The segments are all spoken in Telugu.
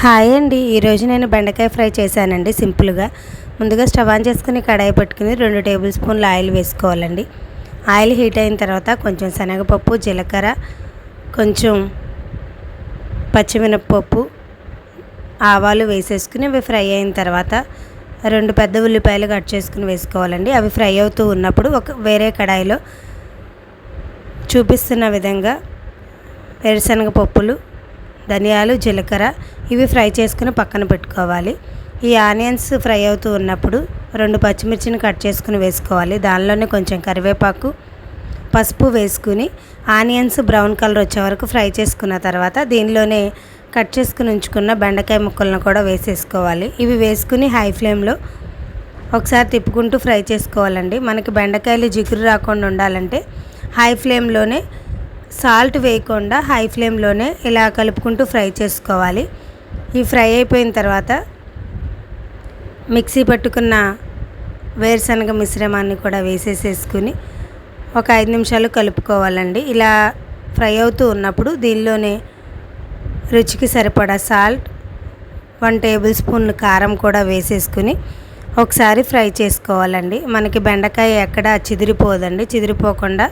హాయ్ అండి. ఈరోజు నేను బెండకాయ ఫ్రై చేశానండి సింపుల్గా. ముందుగా స్టవ్ ఆన్ చేసుకుని కడాయి పెట్టుకుని రెండు టేబుల్ స్పూన్ల ఆయిల్ వేసుకోవాలండి. ఆయిల్ హీట్ అయిన తర్వాత కొంచెం శనగపప్పు జీలకర్ర కొంచెం పచ్చిమినప్పప్పు ఆవాలు వేసేసుకుని అవి ఫ్రై అయిన తర్వాత రెండు పెద్ద ఉల్లిపాయలు కట్ చేసుకుని వేసుకోవాలండి. అవి ఫ్రై అవుతూ ఉన్నప్పుడు ఒక వేరే కడాయిలో చూపిస్తున్న విధంగా వేరుశనగ పప్పులు ధనియాలు జీలకర్ర ఇవి ఫ్రై చేసుకుని పక్కన పెట్టుకోవాలి. ఈ ఆనియన్స్ ఫ్రై అవుతూ ఉన్నప్పుడు రెండు పచ్చిమిర్చిని కట్ చేసుకుని వేసుకోవాలి. దానిలోనే కొంచెం కరివేపాకు పసుపు వేసుకుని ఆనియన్స్ బ్రౌన్ కలర్ వచ్చే వరకు ఫ్రై చేసుకున్న తర్వాత దీనిలోనే కట్ చేసుకుని ఉంచుకున్న బెండకాయ ముక్కలను కూడా వేసేసుకోవాలి. ఇవి వేసుకుని హై ఫ్లేమ్లో ఒకసారి తిప్పుకుంటూ ఫ్రై చేసుకోవాలండి. మనకి బెండకాయలు జిగురు రాకుండా ఉండాలంటే హై ఫ్లేమ్లోనే సాల్ట్ వేయకుండా హై ఫ్లేమ్లోనే ఇలా కలుపుకుంటూ ఫ్రై చేసుకోవాలి. ఈ ఫ్రై అయిపోయిన తర్వాత మిక్సీ పట్టుకున్న వేరుశనగ మిశ్రమాన్ని కూడా వేసేసేసుకుని ఒక ఐదు నిమిషాలు కలుపుకోవాలండి. ఇలా ఫ్రై అవుతూ ఉన్నప్పుడు దీనిలోనే రుచికి సరిపడా సాల్ట్ వన్ టేబుల్ స్పూన్ కారం కూడా వేసేసుకుని ఒకసారి ఫ్రై చేసుకోవాలండి. మనకి బెండకాయ ఎక్కడ చిదిరిపోదండి. చిదిరిపోకుండా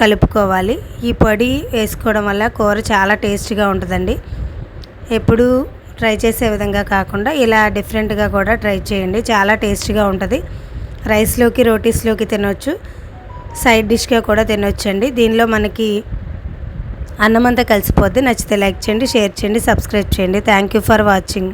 కలుపుకోవాలి. ఈ పొడి వేసుకోవడం వల్ల కూర చాలా టేస్ట్గా ఉంటుందండి. ఎప్పుడు ట్రై చేసే విధంగా కాకుండా ఇలా డిఫరెంట్గా కూడా ట్రై చేయండి. చాలా టేస్టీగా ఉంటుంది. రైస్లోకి రోటీస్లోకి తినొచ్చు. సైడ్ డిష్గా కూడా తినొచ్చండి. దీనిలో మనకి అన్నం అంతా కలిసిపోద్ది. నచ్చితే లైక్ చేయండి షేర్ చేయండి సబ్స్క్రైబ్ చేయండి. Thank you for watching.